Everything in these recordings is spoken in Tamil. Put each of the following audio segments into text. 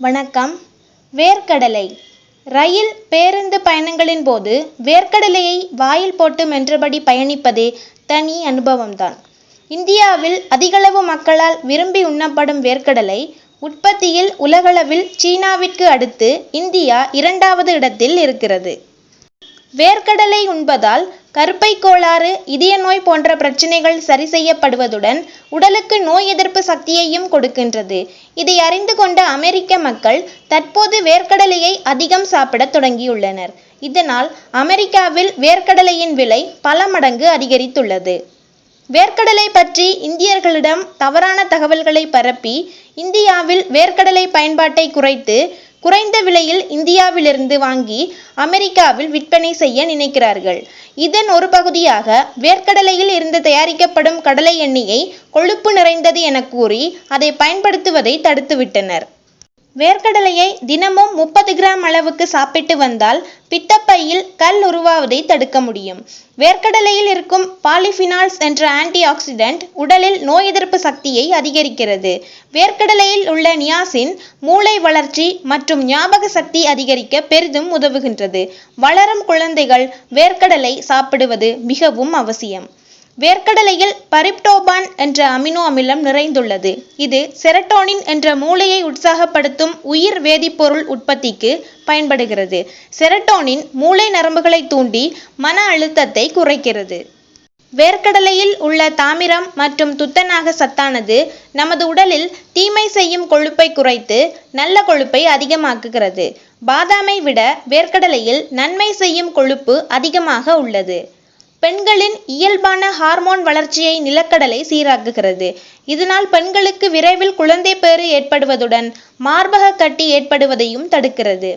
வணக்கம். வேர்க்கடலை. ரயில் பேருந்து பயணங்களின் போது வேர்க்கடலையை வாயில் போட்டு மென்றபடி பயணிப்பதே தனி அனுபவம்தான். இந்தியாவில் அதிகளவு மக்களால் விரும்பி உண்ணப்படும் வேர்க்கடலை உற்பத்தியில் உலகளவில் சீனாவிற்கு அடுத்து இந்தியா இரண்டாவது இடத்தில் இருக்கிறது. வேர்க்கடலை உண்பதால் கருப்பை கோளாறு இதய நோய் போன்ற பிரச்சனைகள் சரி செய்யப்படுவதுடன் உடலுக்கு நோய் எதிர்ப்பு சக்தியையும் கொடுக்கின்றது. இதை அறிந்து கொண்ட அமெரிக்க மக்கள் தற்போது வேர்க்கடலையை அதிகம் சாப்பிடத் தொடங்கியுள்ளனர். இதனால் அமெரிக்காவில் வேர்க்கடலையின் விலை பல மடங்கு அதிகரித்துள்ளது. வேர்க்கடலை பற்றி இந்தியர்களிடம் தவறான தகவல்களை பரப்பி இந்தியாவில் வேர்க்கடலை பயன்பாட்டை குறைத்து குறைந்த விலையில் இந்தியாவிலிருந்து வாங்கி அமெரிக்காவில் விற்பனை செய்ய நினைக்கிறார்கள். இதன் ஒரு பகுதியாக வேர்க்கடலையில் இருந்து தயாரிக்கப்படும் கடலை எண்ணெயை கொழுப்பு நிறைந்தது என கூறி அதை பயன்படுத்துவதை தடுத்துவிட்டனர். வேர்க்கடலையை தினமும் முப்பது கிராம் அளவுக்கு சாப்பிட்டு வந்தால் பித்தப்பையில் கல் உருவாவதை தடுக்க முடியும். வேர்க்கடலையில் இருக்கும் பாலிஃபினால்ஸ் என்ற ஆன்டி ஆக்சிடென்ட் உடலில் நோய் எதிர்ப்பு சக்தியை அதிகரிக்கிறது. வேர்க்கடலையில் உள்ள நியாசின் மூளை வளர்ச்சி மற்றும் ஞாபக சக்தி அதிகரிக்க பெரிதும் உதவுகின்றது. வளரும் குழந்தைகள் வேர்க்கடலை சாப்பிடுவது மிகவும் அவசியம். வேர்க்கடலையில் பரிப்டோபான் என்ற அமினோ அமிலம் நிறைந்துள்ளது. இது செரட்டோனின் என்ற மூளையை உற்சாகப்படுத்தும் உயிர் வேதிப்பொருள் உற்பத்திக்கு பயன்படுகிறது. செரட்டோனின் மூளை நரம்புகளை தூண்டி மன அழுத்தத்தை குறைக்கிறது. வேர்க்கடலையில் உள்ள தாமிரம் மற்றும் துத்தநாக சத்தானது நமது உடலில் தீமை செய்யும் கொழுப்பை குறைத்து நல்ல கொழுப்பை அதிகமாக்குகிறது. பாதாமை விட வேர்க்கடலையில் நன்மை செய்யும் கொழுப்பு அதிகமாக உள்ளது. பெண்களின் இயல்பான ஹார்மோன் வளர்ச்சியை நிலக்கடலை சீராக்குகிறது. இதனால் பெண்களுக்கு விரைவில் குழந்தை பேறு ஏற்படுவதுடன் மார்பக கட்டி ஏற்படுவதையும் தடுக்கிறது.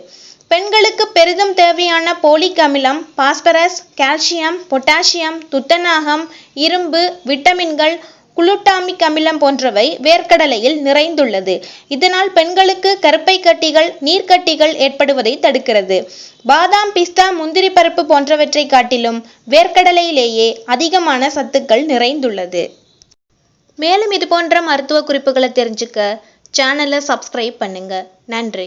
பெண்களுக்கு பெரிதும் தேவையான போலிக் அமிலம் பாஸ்பரஸ் கால்சியம் பொட்டாசியம் துத்தநாகம் இரும்பு விட்டமின்கள் குளுட்டாமிக் அமிலம் போன்றவை வேர்க்கடலையில் நிறைந்துள்ளது. இதனால் பெண்களுக்கு கருப்பை கட்டிகள் நீர்க்கட்டிகள் ஏற்படுவதை தடுக்கிறது. பாதாம் பிஸ்தா முந்திரி பருப்பு போன்றவற்றை காட்டிலும் வேர்க்கடலையிலேயே அதிகமான சத்துக்கள் நிறைந்துள்ளது. மேலும் இது போன்ற மருத்துவ குறிப்புகளை தெரிஞ்சுக்க சேனலை சப்ஸ்கிரைப் பண்ணுங்க. நன்றி.